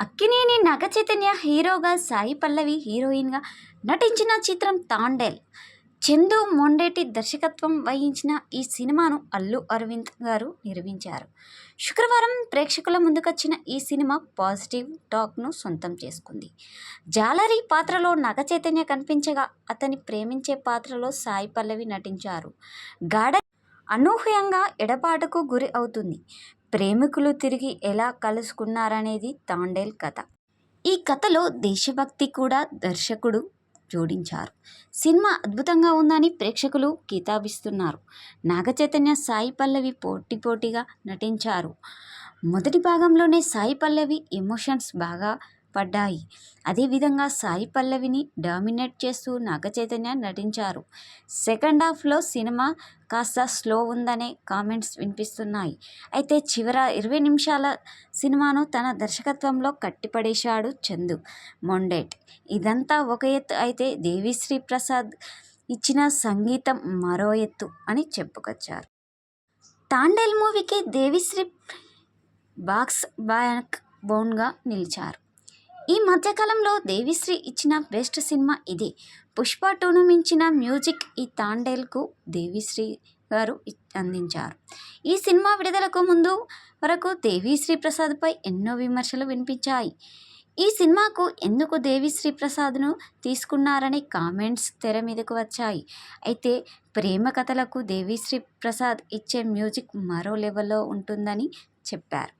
అక్కినేని నగ చైతన్య హీరోగా సాయి పల్లవి హీరోయిన్గా నటించిన చిత్రం తాండేల్. చందు మొండేటి దర్శకత్వం వహించిన ఈ సినిమాను అల్లు అరవింద్ గారు నిర్మించారు. శుక్రవారం ప్రేక్షకుల ముందుకొచ్చిన ఈ సినిమా పాజిటివ్ టాక్ను సొంతం చేసుకుంది. జాలరీ పాత్రలో నగ చైతన్య కనిపించగా అతని ప్రేమించే పాత్రలో సాయి పల్లవి నటించారు. గాఢ అనూహ్యంగా ఎడబాటుకు గురి అవుతుంది. ప్రేమికులు తిరిగి ఎలా కలుసుకున్నారనేది తాండేల్ కథ. ఈ కథలో దేశభక్తి కూడా దర్శకుడు జోడించారు. సినిమా అద్భుతంగా ఉందని ప్రేక్షకులు కితాబిస్తున్నారు. నాగచైతన్య సాయి పల్లవి పోటీ పోటీగా నటించారు. మొదటి భాగంలోనే సాయి పల్లవి ఎమోషన్స్ బాగా పడ్డాయి. అదేవిధంగా సాయి పల్లవిని డామినేట్ చేస్తూ నాగచైతన్య నటించారు. సెకండ్ హాఫ్లో సినిమా కాస్త స్లో ఉందనే కామెంట్స్ వినిపిస్తున్నాయి. అయితే చివర ఇరవై నిమిషాల సినిమాను తన దర్శకత్వంలో కట్టిపడేశాడు చందు. మొండేట్. ఇదంతా ఒక ఎత్తు అయితే దేవిశ్రీ ప్రసాద్ ఇచ్చిన సంగీతం మరో ఎత్తు అని చెప్పుకొచ్చారు. తాండేల్ మూవీకి దేవిశ్రీ బాక్స్ బ్యాక్ బౌండ్గా నిలిచారు. ఈ మధ్యకాలంలో దేవిశ్రీ ఇచ్చిన బెస్ట్ సినిమా ఇదే. పుష్ప టూను మించిన మ్యూజిక్ ఈ తాండేల్కు దేవిశ్రీ గారు అందించారు. ఈ సినిమా విడుదలకు ముందు వరకు దేవిశ్రీ ప్రసాద్పై ఎన్నో విమర్శలు వినిపించాయి. ఈ సినిమాకు ఎందుకు దేవిశ్రీ ప్రసాద్ను తీసుకున్నారనే కామెంట్స్ తెర మీదకు వచ్చాయి. అయితే ప్రేమ కథలకు దేవిశ్రీ ప్రసాద్ ఇచ్చే మ్యూజిక్ మరో లెవెల్లో ఉంటుందని చెప్పారు.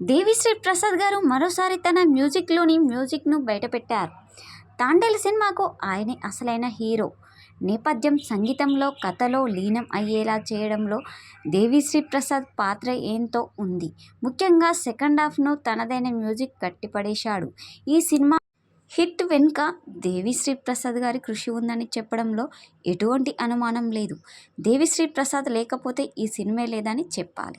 దేవిశ్రీ ప్రసాద్ గారు మరోసారి తన మ్యూజిక్లోని మ్యూజిక్ను బయటపెట్టారు. తాండేల్ సినిమాకు ఆయనే అసలైన హీరో. నేపథ్యం సంగీతంలో కథలో లీనం అయ్యేలా చేయడంలో దేవిశ్రీ ప్రసాద్ పాత్ర ఏంతో ఉంది. ముఖ్యంగా సెకండ్ హాఫ్ను తనదైన మ్యూజిక్ కట్టిపడేశాడు ఈ సినిమా హిట్ వెనుక దేవిశ్రీ ప్రసాద్ గారి కృషి ఉందని చెప్పడంలో ఎటువంటి అనుమానం లేదు. దేవిశ్రీ ప్రసాద్ లేకపోతే ఈ సినిమా లేదని చెప్పాలి.